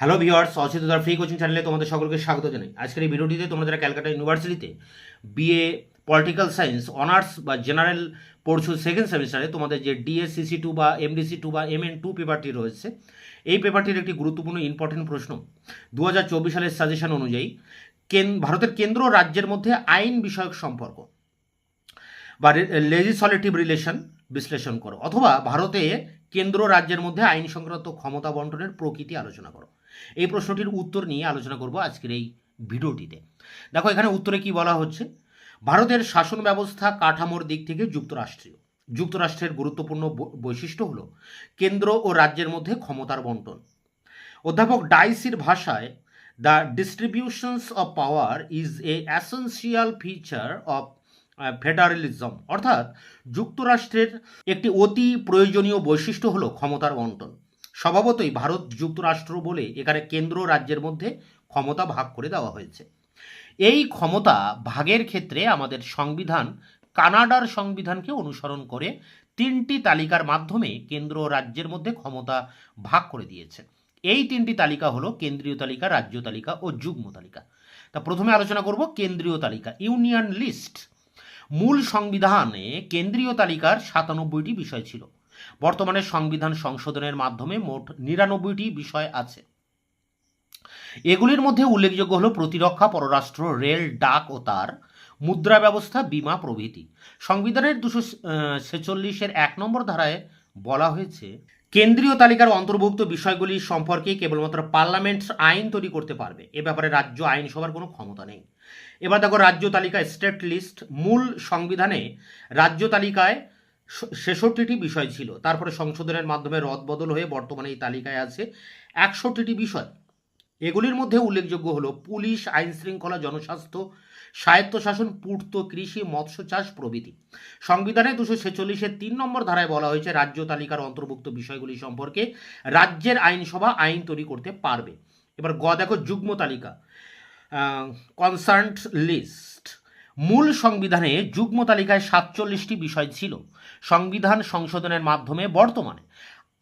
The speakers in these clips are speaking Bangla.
হ্যালো ভিওয়ার্স অচিতার ফ্রি কোচিং চ্যানেলে তোমাদের সকলকে স্বাগত জানাই। আজকের এই ভিডিওটিতে তোমরা যারা ক্যালকাটা ইউনিভার্সিটিতে বিএ পলিটিক্যাল সায়েন্স অনার্স বা জেনারেল পড়ছো সেকেন্ড সেমিস্টারে তোমাদের যে ডিএসসিসি টু বা এমডিসি টু বা এমএন টু পেপারটি রয়েছে, এই পেপারটির একটি গুরুত্বপূর্ণ ইম্পর্টেন্ট প্রশ্ন। দু হাজার চব্বিশ সালের সাজেশন অনুযায়ী কেন ভারতের কেন্দ্র রাজ্যের মধ্যে আইন বিষয়ক সম্পর্ক বা লেজিসলেটিভ রিলেশন বিশ্লেষণ করো, অথবা ভারতে কেন্দ্র রাজ্যের মধ্যে আইন সংক্রান্ত ক্ষমতা বন্টনের প্রকৃতি আলোচনা করো। এই প্রশ্নটির উত্তর নিয়ে আলোচনা করব আজকের এই ভিডিওটিতে। দেখো, এখানে উত্তরে কি বলা হচ্ছে? ভারতের শাসন ব্যবস্থা কাঠামোর দিক থেকে যুক্তরাষ্ট্রীয়। যুক্তরাষ্ট্রের গুরুত্বপূর্ণ বৈশিষ্ট্য হল কেন্দ্র ও রাজ্যের মধ্যে ক্ষমতার বন্টন। অধ্যাপক ডাইসির ভাষায় the distributions of power is a essential feature of federalism অর্থাৎ, যুক্তরাষ্ট্রের একটি অতি প্রয়োজনীয় বৈশিষ্ট্য হলো ক্ষমতার বন্টন। স্বভাবতই ভারত যুক্তরাষ্ট্র বলে এখানে কেন্দ্র রাজ্যের মধ্যে ক্ষমতা ভাগ করে দেওয়া হয়েছে। এই ক্ষমতা ভাগের ক্ষেত্রে আমাদের সংবিধান কানাডার সংবিধানকে অনুসরণ করে তিনটি তালিকার মাধ্যমে কেন্দ্র ও রাজ্যের মধ্যে ক্ষমতা ভাগ করে দিয়েছে। এই তিনটি তালিকা হলো কেন্দ্রীয় তালিকা, রাজ্য তালিকা ও যুগ্ম তালিকা। তা প্রথমে আলোচনা করব কেন্দ্রীয় তালিকা, ইউনিয়ন লিস্ট। মূল সংবিধানে কেন্দ্রীয় তালিকার সাতানব্বইটি বিষয় ছিল। বর্তমানে সংবিধান সংশোধনের মাধ্যমে মোট নিরানব্বইটি বিষয় আছে। এগুলির মধ্যে উল্লেখযোগ্য হল প্রতিরক্ষা, পররাষ্ট্র, রেল, ডাক ও তার, মুদ্রা ব্যবস্থা, বিমা প্রভৃতি। সংবিধানের দুশো ছেচল্লিশের এক নম্বর ধারায় বলা হয়েছে, কেন্দ্রীয় তালিকার অন্তর্ভুক্ত বিষয়গুলি সম্পর্কে কেবলমাত্র পার্লামেন্ট আইন তৈরি করতে পারবে। এ ব্যাপারে রাজ্য আইনসভার কোনো ক্ষমতা নেই। এবার দেখো, রাজ্য তালিকা স্টেট লিস্ট। মূল সংবিধানে রাজ্য তালিকায় ছেষট্টিটি বিষয় ছিল। তারপরে সংশোধনের মাধ্যমে রদবদল হয়ে বর্তমানে এই তালিকায় আছে একষট্টিটি বিষয়। এগুলির মধ্যে উল্লেখযোগ্য হলো পুলিশ আইন শৃঙ্খলা জনস্বাস্থ্য, স্বায়ত্তশাসন, পূর্ত কৃষি, মৎস্য চাষ প্রভৃতি। সংবিধানে দুশো ছেচল্লিশের তিন নম্বর ধারায় বলা হয়েছে রাজ্য তালিকার অন্তর্ভুক্ত বিষয়গুলি সম্পর্কে রাজ্যের আইনসভা আইন তৈরি করতে পারবে। এবার গ, দেখো, যুগ্ম তালিকা। কনসার্ট লিস্ট মূল সংবিধানে যুগ্ম তালিকায় সাতচল্লিশটি বিষয় ছিল। সংবিধান সংশোধনের মাধ্যমে বর্তমানে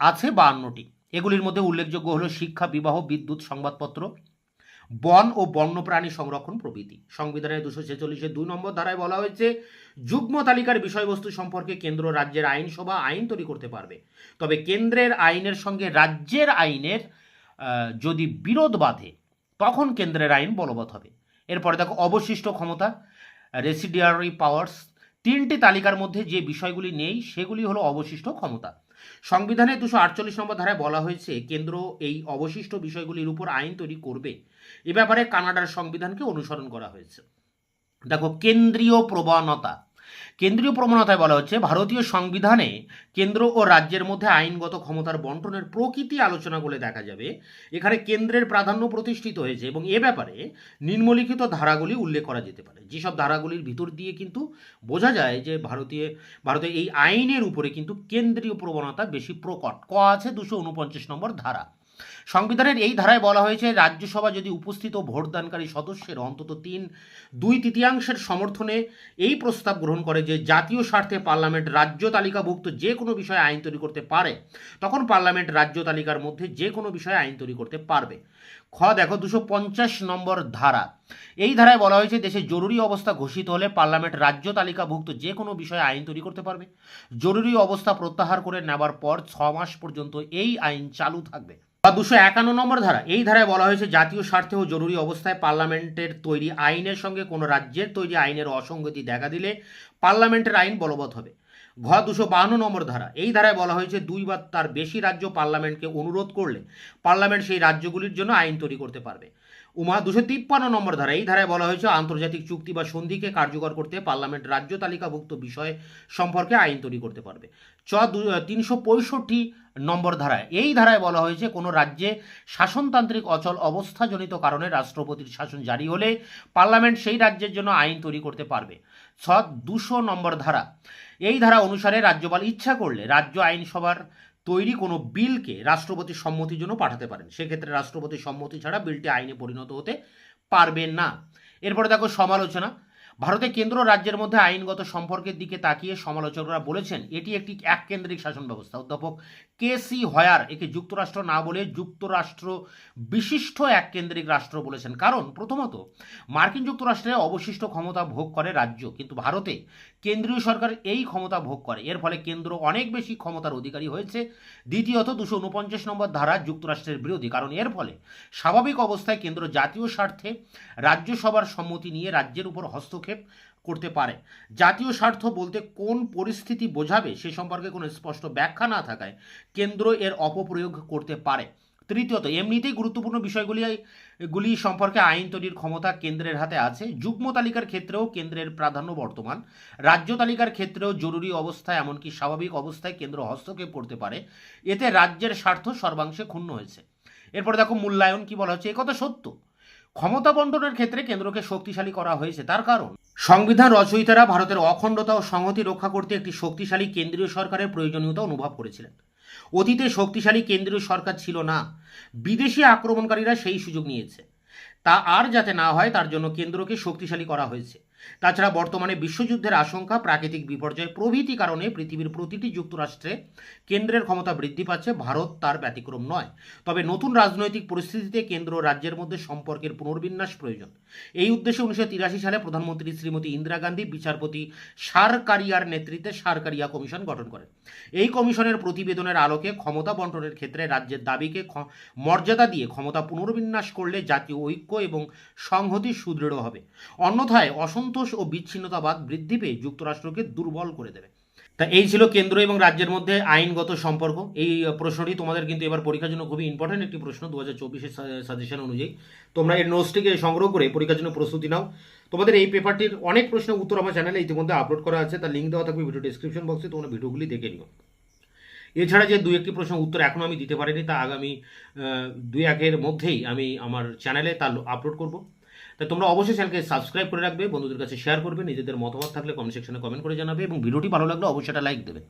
আছে বাহান্নটি। এগুলির মধ্যে উল্লেখযোগ্য হলো শিক্ষা, বিবাহ, বিদ্যুৎ সংবাদপত্র, বন ও বন্যপ্রাণী সংরক্ষণ প্রভৃতি। সংবিধানের দুশো ছেচল্লিশের দুই নম্বর ধারায় বলা হয়েছে, যুগ্ম তালিকার বিষয়বস্তু সম্পর্কে কেন্দ্র রাজ্যের আইনসভা আইন তৈরি করতে পারবে। তবে কেন্দ্রের আইনের সঙ্গে রাজ্যের আইনের যদি বিরোধ বাধে, তখন কেন্দ্রের আইন বলবৎ হবে। এরপরে দেখো, অবশিষ্ট ক্ষমতা রেসিডিয়ারি পাওয়ার্স তিনটি তালিকার মধ্যে যে বিষয়গুলি নেই, সেগুলি হলো অবশিষ্ট ক্ষমতা। সংবিধানে দুশো আটচল্লিশ নম্বর ধারায় বলা হয়েছে, কেন্দ্র এই অবশিষ্ট বিষয়গুলির উপর আইন তৈরি করবে। এ ব্যাপারে কানাডার সংবিধানকে অনুসরণ করা হয়েছে। দেখো, কেন্দ্রীয় প্রবণতা। কেন্দ্রীয় প্রবণতায় বলা হচ্ছে, ভারতীয় সংবিধানে কেন্দ্র ও রাজ্যের মধ্যে আইনগত ক্ষমতার বন্টনের প্রকৃতি আলোচনা করে দেখা যাবে। এখানে কেন্দ্রের প্রাধান্য প্রতিষ্ঠিত হয়েছে এবং এ ব্যাপারে নিম্নলিখিত ধারাগুলি উল্লেখ করা যেতে পারে। যেসব ধারাগুলির ভিতর দিয়ে কিন্তু বোঝা যায় যে ভারতীয় ভারতে এই আইনের উপরে কিন্তু কেন্দ্রীয় প্রবণতা বেশি প্রকট। ক আছে দুশো উনপঞ্চাশ নম্বর ধারা। সংবিধানের এই ধারায় বলা হয়েছে, রাজ্যসভা যদি উপস্থিত ভোটদানকারী সদস্যের অন্তত তিন, দুই তৃতীয়াংশের সমর্থনে এই প্রস্তাব গ্রহণ করে যে জাতীয় স্বার্থে পার্লামেন্ট রাজ্য তালিকাভুক্ত যে কোনো বিষয়ে আইন তৈরি করতে পারে, তখন পার্লামেন্ট রাজ্য তালিকার মধ্যে যে কোনো বিষয়ে আইন তৈরি করতে পারবে। খ, দেখো, দুশো পঞ্চাশ নম্বর ধারা। এই ধারায় বলা হয়েছে, দেশে জরুরি অবস্থা ঘোষিত হলে পার্লামেন্ট রাজ্য তালিকাভুক্ত যে কোনো বিষয়ে আইন তৈরি করতে পারবে। জরুরি অবস্থা প্রত্যাহার করে নেবার পর ছ মাস পর্যন্ত এই আইন চালু থাকবে। বা দুশো একান্ন নম্বর ধারা, এই ধারায় বলা হয়েছে জাতীয় স্বার্থে ও জরুরি অবস্থায় পার্লামেন্টের তৈরি আইনের সঙ্গে কোনো রাজ্যের তৈরি আইনের অসঙ্গতি দেখা দিলে পার্লামেন্টের আইন বলবৎ হবে। ঘ দুশো বাহান্ন নম্বর ধারা, এই ধারায় বলা হয়েছে দুই বা তার বেশি রাজ্য পার্লামেন্টকে অনুরোধ করলে পার্লামেন্ট সেই রাজ্যগুলির জন্য আইন তৈরি করতে পারবে। উমা দুশো তিপ্পান্ন নম্বর ধারা, এই ধারায় বলা হয়েছে আন্তর্জাতিক চুক্তি বা সন্ধিকে কার্যকর করতে পার্লামেন্ট রাজ্য তালিকাভুক্ত বিষয় সম্পর্কে আইন তৈরি করতে পারবে। চ তিনশো পঁয়ষট্টি নম্বর ধারায়। এই ধারায় বলা হয়েছে, কোনো রাজ্যে শাসনতান্ত্রিক অচল অবস্থাজনিত কারণে রাষ্ট্রপতির শাসন জারি হলে পার্লামেন্ট সেই রাজ্যের জন্য আইন তৈরি করতে পারবে। ছ দুশো নম্বর ধারা। এই ধারা অনুসারে রাজ্যপাল ইচ্ছা করলে রাজ্য আইনসভার তৈরি কোনো বিলকে রাষ্ট্রপতির সম্মতির জন্য পাঠাতে পারেন। সেক্ষেত্রে রাষ্ট্রপতির সম্মতি ছাড়া বিলটি আইনে পরিণত হতে পারবে না। এরপরে দেখো সমালোচনা। ভারতে কেন্দ্র রাজ্যের মধ্যে আইনগত সম্পর্কের দিকে তাকিয়ে সমালোচকরা বলেছেন, এটি একটি এককেন্দ্রিক শাসন ব্যবস্থা। অধ্যাপক কে সি হয়ার, একে যুক্তরাষ্ট্র না বলে যুক্তরাষ্ট্র বিশিষ্ট এক কেন্দ্রিক রাষ্ট্র বলেছেন। কারণ প্রথমত, মার্কিন যুক্তরাষ্ট্রে অবশিষ্ট ক্ষমতা ভোগ করে রাজ্য, কিন্তু ভারতে কেন্দ্রীয় সরকার এই ক্ষমতা ভোগ করে। এর ফলে কেন্দ্র অনেক বেশি ক্ষমতার অধিকারী হয়েছে। দ্বিতীয়ত, দুশো উনপঞ্চাশ নম্বর ধারা যুক্তরাষ্ট্রের বিরোধী, কারণ এর ফলে স্বাভাবিক অবস্থায় কেন্দ্র জাতীয় স্বার্থে রাজ্যসভার সম্মতি নিয়ে রাজ্যের উপর হস্তক্ষেপ করতে পারে। জাতীয় স্বার্থ বলতে কোন পরিস্থিতি বোঝাবে সে সম্পর্কে কোনো স্পষ্ট ব্যাখ্যা না থাকায় কেন্দ্র এর অপপ্রয়োগ করতে পারে। তৃতীয়ত, এমনিতেই গুরুত্বপূর্ণ বিষয়গুলি, গুলি সম্পর্কে আইন তৈরির ক্ষমতা কেন্দ্রের হাতে আছে। যুগ্ম তালিকার ক্ষেত্রেও কেন্দ্রের প্রাধান্য বর্তমান। রাজ্য তালিকার ক্ষেত্রেও জরুরি অবস্থায়, এমনকি স্বাভাবিক অবস্থায় কেন্দ্র হস্তক্ষেপ করতে পারে। এতে রাজ্যের স্বার্থ সর্বাংশে ক্ষুণ্ণ হয়েছে। এরপরে দেখো, মূল্যায়ন কি বলা হচ্ছে? একথা সত্য। ক্ষমতা বন্টনের ক্ষেত্রে কেন্দ্রকে শক্তিশালী করা হয়েছে। তার কারণ? সংবিধান রচয়িতারা ভারতের অখণ্ডতা ও সংহতি রক্ষা করতে একটি শক্তিশালী কেন্দ্রীয় সরকারের প্রয়োজনীয়তা অনুভব করেছিলেন। অতীতে শক্তিশালী কেন্দ্রীয় সরকার ছিল না, বিদেশি আক্রমণকারীরা সেই সুযোগ নিয়েছে। তা আর যাতে না হয়, তার জন্য কেন্দ্রকে শক্তিশালী করা হয়েছে। তাছাড়া বর্তমানে বিশ্বযুদ্ধের আশঙ্কা, প্রাকৃতিক বিপর্যয় প্রভৃতি কারণে পৃথিবীর প্রতিটি যুক্তরাষ্ট্রে কেন্দ্রের ক্ষমতা বৃদ্ধি পাচ্ছে, ভারত তার ব্যতিক্রম নয়। তবে নতুন রাজনৈতিক পরিস্থিতিতে কেন্দ্র রাজ্যের মধ্যে সম্পর্কের পুনর্বিন্যাস প্রয়োজন। এই উদ্দেশ্যে উনিশশো তিরাশি সালে প্রধানমন্ত্রী শ্রীমতী ইন্দিরা গান্ধী বিচারপতি সারকারিয়ার নেতৃত্বে সারকারিয়া কমিশন গঠন করেন। এই কমিশনের প্রতিবেদনের আলোকে ক্ষমতা বন্টনের ক্ষেত্রে রাজ্যের দাবিকে মর্যাদা দিয়ে ক্ষমতা পুনর্বিন্যাস করলে জাতীয় ঐক্য এবং সংহতি সুদৃঢ় হবে। অন্যথায় অসন্তোষ ও বিচ্ছিন্নতাবাদ বৃদ্ধি পেয়ে যুক্তরাষ্ট্রকে দুর্বল করে দেবে। তা এই ছিল কেন্দ্র এবং রাজ্যের মধ্যে আইনগত সম্পর্ক। এই প্রশ্নটি তোমাদের কিন্তু এবার পরীক্ষার জন্য খুবই ইম্পর্টেন্ট একটি প্রশ্ন দু হাজার চব্বিশের সাজেশন অনুযায়ী। তোমরা এই নোটসটিকে সংগ্রহ করে পরীক্ষার জন্য প্রস্তুতি নাও। তোমাদের এই পেপারটির অনেক প্রশ্নের উত্তর আমার চ্যানেলে ইতিমধ্যে আপলোড করা আছে। তার লিঙ্ক দেওয়া থাকবে ভিডিও ডিসক্রিপশন বক্সে তোমরা ভিডিওগুলি দেখে নিও। এছাড়া যে দুই একটি প্রশ্ন উত্তর এখনও আমি দিতে পারিনি, তা আগামী দুই একের মধ্যেই আমি আমার চ্যানেলে তা আপলোড করব। তাই তোমরা অবশ্যই চ্যানেলকে সাবস্ক্রাইব করে রাখবে, বন্ধুদের কাছে শেয়ার করবে, নিজেদের মতামত থাকলে কমেন্ট সেকশনে কমেন্ট করে জানাবে এবং ভিডিওটি ভালো লাগলে অবশ্যই একটা লাইক দেবে।